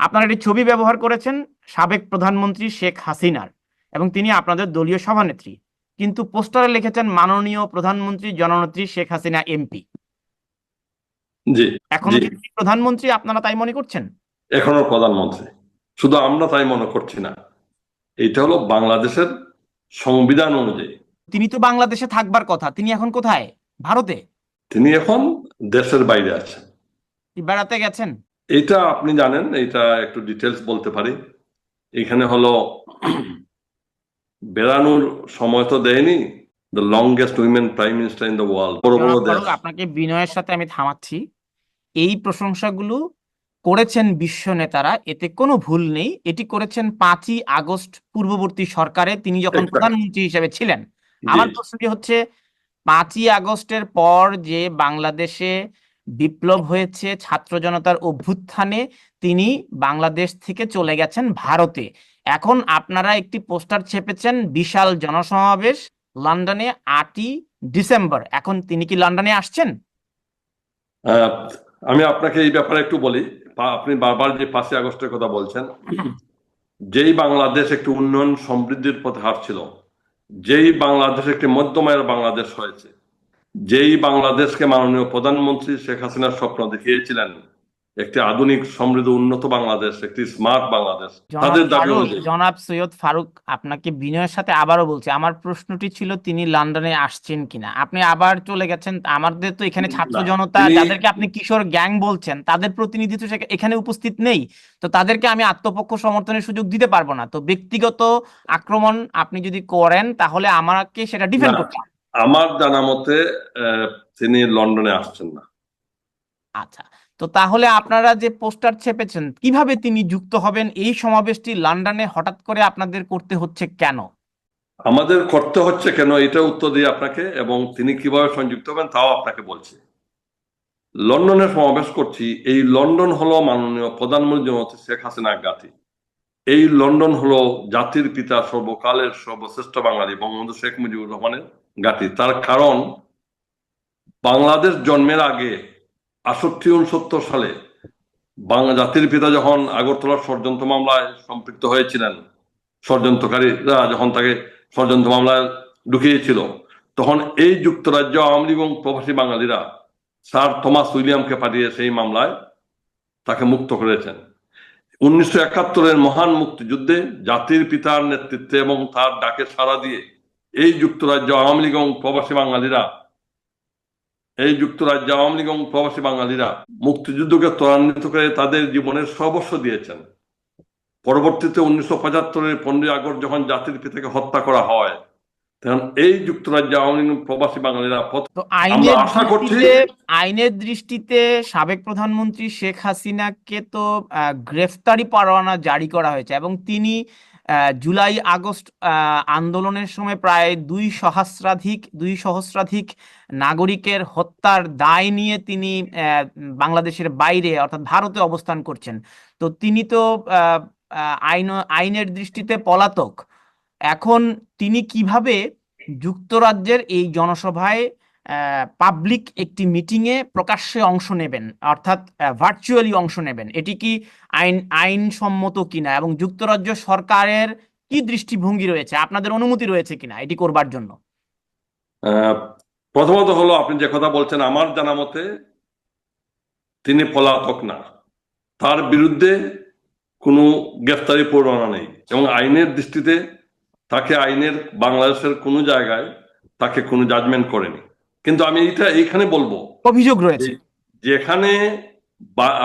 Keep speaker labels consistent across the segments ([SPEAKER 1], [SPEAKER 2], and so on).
[SPEAKER 1] আপনারা একটি ছবি ব্যবহার করেছেন সাবেক প্রধানমন্ত্রী শেখ হাসিনার এবং তিনি আপনাদের দলীয় সভানেত্রী। কিন্তু পোস্টারে লিখেছেন মাননীয় প্রধানমন্ত্রী জননেত্রী শেখ হাসিনা এমপি। এখনও প্রধানমন্ত্রী আপনারা তাই মনে করছেন?
[SPEAKER 2] এখনও প্রধানমন্ত্রী। শুধু আমরা তাই মনে করছি না। এটা হলো বাংলাদেশের সংবিধান অনুযায়ী।
[SPEAKER 1] তিনি তো বাংলাদেশে থাকবার কথা। তিনি এখন কোথায়? ভারতে?
[SPEAKER 2] তিনি এখন দেশের বাইরে আছেন।
[SPEAKER 1] বেড়াতে গেছেন?
[SPEAKER 2] এটা আপনি জানেন এটা একটু ডিটেলস বলতে পারি। এখানে হলো বেড়ানোর সময় তো দেয়নি the longest women prime minister in the world বড় বড় দেশ।
[SPEAKER 1] আপনাকে বিনয়ের সাথে আমি থামাচ্ছি। এই প্রশংসাগুলো করেছেন বিশ্ব নেতারা এতে কোনো ভুল নেই। এটি করেছেন পাঁচই আগস্ট পূর্ববর্তী সরকারে তিনি যখন প্রধানমন্ত্রী হিসেবে ছিলেন। আমার প্রশ্নটি হচ্ছে পাঁচই আগস্টের পর যে বাংলাদেশে বিপ্লব হয়েছে ছাত্র জনতার অভ্যুত্থানে তিনি বাংলাদেশ থেকে চলে গেছেন ভারতে। এখন আপনারা একটি পোস্টার ছেপেছেন, বিশাল জনসমাবেশ লন্ডনে আটই ডিসেম্বর। এখন তিনি কি লন্ডনে আসছেন?
[SPEAKER 2] আমি আপনাকে এই ব্যাপারে একটু বলি। আপনি বারবার যে পাঁচই আগস্টের কথা বলছেন, যেই বাংলাদেশ একটি উন্নয়ন সমৃদ্ধির পথে হাঁটছিল, যেই বাংলাদেশ একটি মধ্যমায়ের বাংলাদেশ হয়েছে যেই বাংলাদেশকে মাননীয় প্রধানমন্ত্রী শেখ হাসিনার স্বপ্ন দেখিয়েছিলেন একটি আধুনিক সমৃদ্ধ উন্নত বাংলাদেশ একটি স্মার্ট বাংলাদেশ তাদের দাবি
[SPEAKER 1] জনাব সৈয়দ ফারুক আপনাকে বিনয়ের সাথে আবারও বলছি আমার প্রশ্নটি ছিল তিনি লন্ডনে আসছেন কিনা। আপনি আবার চলে গেছেন আমাদের তো এখানে ছাত্র জনতা যাদেরকে আপনি কিশোর গ্যাং বলছেন তাদের প্রতিনিধি তো এখানে উপস্থিত নেই তো তাদেরকে আমি আত্মপক্ষ সমর্থনের সুযোগ দিতে পারব না। তো ব্যক্তিগত আক্রমণ আপনি যদি করেন তাহলে আমাকে সেটা ডিফেন্ড করতে হবে।
[SPEAKER 2] আমার জানা মতে তিনি লন্ডনে আসছেন না।
[SPEAKER 1] আচ্ছা তো তাহলে আপনারা যে পোস্টার ছেপেছেন কীভাবে তিনি যুক্ত হবেন? এই সমাবেশটি লন্ডনে হঠাৎ করে আপনাদের করতে হচ্ছে কেন?
[SPEAKER 2] আমাদের করতে হচ্ছে কেন? এটা উত্তর দিয়ে আপনাকে এবং তিনি কীভাবে সংযুক্ত হবেন তাও আপনাকে বলছি। লন্ডনে সমাবেশ করছি এই লন্ডন হলো মাননীয় প্রধানমন্ত্রী শেখ হাসিনা গাতি এই লন্ডন হলো জাতির পিতা সর্বকালের সর্বশ্রেষ্ঠ বাঙালি বঙ্গবন্ধু শেখ মুজিবুর রহমানের গাতি। তার কারণ, বাংলাদেশ জন্মের আগে আষট্টি উনসত্তর সালে বাংলা জাতির পিতা যখন আগরতলার ষড়যন্ত্র মামলায় সম্পৃক্ত হয়েছিলেন, ষড়যন্ত্রকারীরা যখন তাকে ষড়যন্ত্র মামলায় ঢুকিয়েছিল, তখন এই যুক্তরাজ্য, আওয়ামী এবং প্রবাসী বাঙালিরা স্যার থমাস উইলিয়ামকে পাঠিয়ে সেই মামলায় তাকে মুক্ত করেছেন। উনিশশো একাত্তরের মহান মুক্তিযুদ্ধে জাতির পিতার নেতৃত্বে এবং তার ডাকে সাড়া দিয়ে এই যুক্তরাজ্য আওয়ামী লীগ এবং প্রবাসী বাঙালিরা এই যুক্তরাজ্য আওয়ামী লীগ এবং প্রবাসী বাঙালিরা মুক্তিযুদ্ধকে ত্বরান্বিত করে তাদের জীবনের সর্বস্ব দিয়েছেন। পরবর্তীতে উনিশশো পঁচাত্তরের পনেরোই আগস্ট যখন জাতির পিতাকে হত্যা করা হয় তখন এই যুক্তরাজ্য আওয়ামী লীগ এবং প্রবাসী বাঙালিরা
[SPEAKER 1] আইনের
[SPEAKER 2] আশা করছি-
[SPEAKER 1] আইনের দৃষ্টিতে সাবেক প্রধানমন্ত্রী শেখ হাসিনাকে তো গ্রেফতারি পরোয়ানা জারি করা হয়েছে এবং তিনি জুলাই, আগস্ট আন্দোলনের সময় প্রায় দুই সহস্রাধিক দুই সহস্রাধিক নাগরিকের হত্যার দায় নিয়ে তিনি বাংলাদেশের বাইরে অর্থাৎ ভারতে অবস্থান করছেন। তো তিনি তো আইন, আইনের দৃষ্টিতে পলাতক। এখন তিনি কীভাবে যুক্তরাজ্যের এই জনসভায় পাবলিক একটি মিটিংয়ে প্রকাশ্যে অংশ নেবেন, অর্থাৎ ভার্চুয়ালি অংশ নেবেন। এটি কি আইন, আইনসম্মত কিনা এবং যুক্তরাজ্য সরকারের কি দৃষ্টিভঙ্গি রয়েছে, আপনাদের অনুমতি রয়েছে কিনা, এটি করবার জন্য?
[SPEAKER 2] প্রথমত হলো আপনি যে কথা বলছেন, আমার জানা মতে তিনি পলাতক না। তার বিরুদ্ধে কোনো গ্রেফতারি পরোয়ানা নেই এবং আইনের দৃষ্টিতে তাকে আইনের, বাংলাদেশের কোনো জায়গায় তাকে কোনো জাজমেন্ট করেনি। কিন্তু আমি এটা এইখানে বলব।
[SPEAKER 1] অভিযোগ রয়েছে।
[SPEAKER 2] যেখানে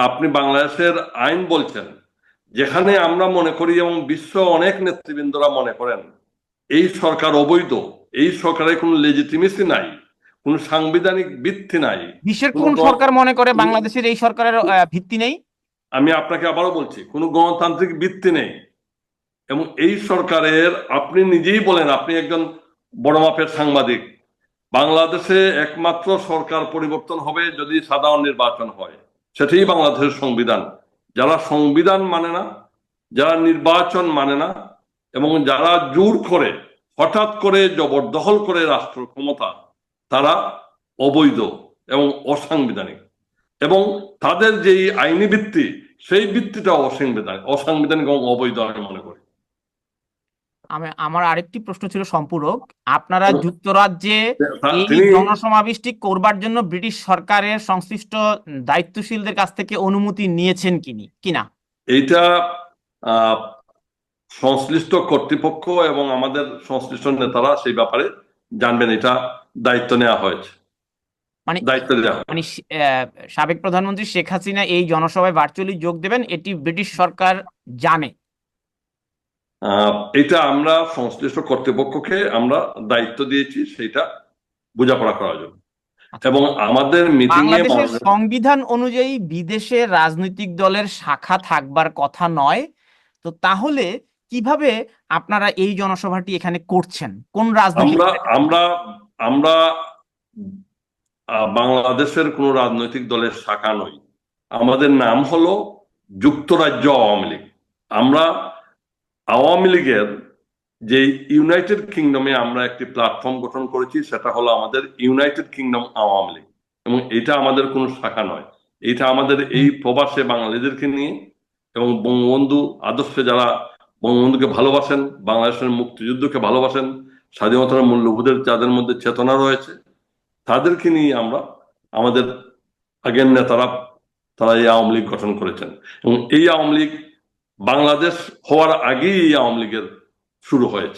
[SPEAKER 2] আপনি বাংলাদেশের আইন বলছেন যেখানে আমরা মনে করি এবং বিশ্ব অনেক নেতৃবৃন্দরা মনে করেন এই সরকার অবৈধ এই সরকারের কোনো লেজিটিমেসি নাই কোনো সাংবিধানিক ভিত্তি নাই।
[SPEAKER 1] বিশ্বের কোন সরকার মনে করে বাংলাদেশের এই সরকারের ভিত্তি নেই?
[SPEAKER 2] আমি আপনাকে আবারও বলছি কোনো গণতান্ত্রিক ভিত্তি নেই। এবং এই সরকারের আপনি নিজেই বলেন আপনি একজন বড় মাপের সাংবাদিক বাংলাদেশে একমাত্র সরকার পরিবর্তন হবে যদি সাধারণ নির্বাচন হয়। সেটাই বাংলাদেশের সংবিধান। যারা সংবিধান মানে না, যারা নির্বাচন মানে না, এবং যারা জোর করে, হঠাৎ করে জবরদখল করে রাষ্ট্র ক্ষমতা, তারা অবৈধ এবং অসাংবিধানিক। এবং তাদের যেই আইনি ভিত্তি, সেই ভিত্তিটা অসাংবিধানিক অসাংবিধানিক এবং অবৈধ আমি মনে করি।
[SPEAKER 1] আমার আরেকটি প্রশ্ন ছিল সম্পূরক। আপনারা যুক্তরাজ্যে
[SPEAKER 2] তা-
[SPEAKER 1] এই জনসমাবেশটি করবার জন্য ব্রিটিশ সরকারের সংশ্লিষ্ট দায়িত্বশীলদের কাছ থেকে অনুমতি নিয়েছেন কিনি কিনা?
[SPEAKER 2] আহ, সংশ্লিষ্ট কর্তৃপক্ষ এবং আমাদের সংশ্লিষ্ট নেতারা সেই ব্যাপারে জানবেন এটা দায়িত্ব নেওয়া হয়েছে।
[SPEAKER 1] মানে
[SPEAKER 2] দায়িত্ব দেওয়া
[SPEAKER 1] মানে সাবেক প্রধানমন্ত্রী শেখ হাসিনা এই জনসভায় ভার্চুয়ালি যোগ দেবেন এটি ব্রিটিশ সরকার জানে।
[SPEAKER 2] এটা আমরা সংশ্লিষ্ট কর্তৃপক্ষকে আমরা দায়িত্ব দিয়েছি সেটা বোঝাপড়া করার জন্য। এবং আমাদের মিটিং এ
[SPEAKER 1] সংবিধান অনুযায়ী বিদেশে রাজনৈতিক দলের শাখা থাকবার কথা নয়। তো তাহলে কীভাবে আপনারা এই জনসভাটি এখানে করছেন? কোন রাজনৈতিক
[SPEAKER 2] আমরা আমরা আমরা আহ, বাংলাদেশের কোন রাজনৈতিক দলের শাখা নই। আমাদের নাম হলো যুক্তরাজ্য আওয়ামী লীগ। আমরা আওয়ামী লীগের যে ইউনাইটেড কিংডমে আমরা একটি প্ল্যাটফর্ম গঠন করেছি, সেটা হলো আমাদের ইউনাইটেড কিংডম আওয়ামী লীগ। এবং এটা আমাদের কোনো শাখা নয়। এটা আমাদের এই প্রবাসে বাঙালিদেরকে নিয়ে এবং বঙ্গবন্ধু আদর্শে যারা বঙ্গবন্ধুকে ভালোবাসেন, বাংলাদেশের মুক্তিযুদ্ধকে ভালোবাসেন, স্বাধীনতার মূল্যবোধের যাদের মধ্যে চেতনা রয়েছে, তাদেরকে নিয়ে আমরা আমাদের আগের নেতারা, তারা এই আওয়ামী লীগ গঠন করেছেন। এবং এই আওয়ামী লীগ বাংলাদেশ হওয়ার আগেই আওয়ামী লীগের শুরু হয়েছে।